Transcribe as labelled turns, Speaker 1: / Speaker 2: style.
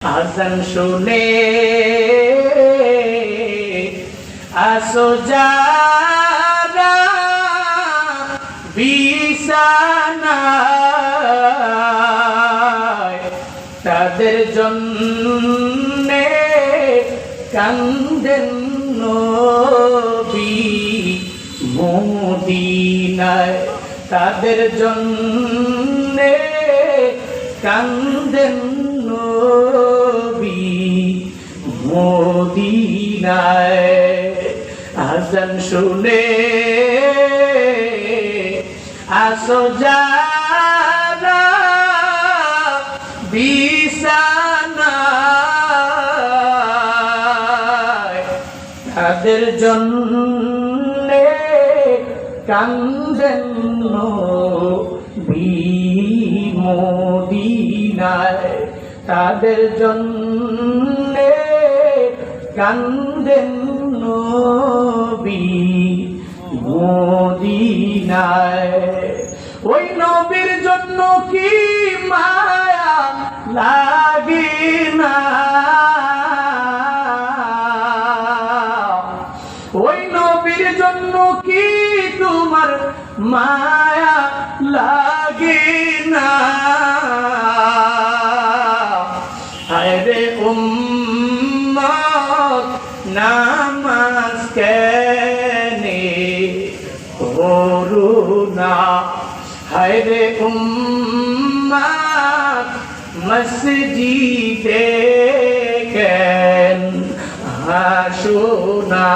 Speaker 1: আজান শুনে আসো যারা বিছানায় তাদের জন্যে কান্দেন নবী মদিনায়। তাদের জন্যে কান্দেন নবী মদিনায় আজান শুনে আসো যারা বিছানায় তাদের জন্য কান্দেন বিমদিনায় তাদের জন্য কান্দেন নবী মদিনায়। ওই নবীর জন্য কি মায়া লাগে না? ওই নবীর জন্য কি তোমার মায়া লাগে না? উম্মত নামাজ কেনে করুণা হায়রে উম্মত মসজিদে কেন হাসুনা।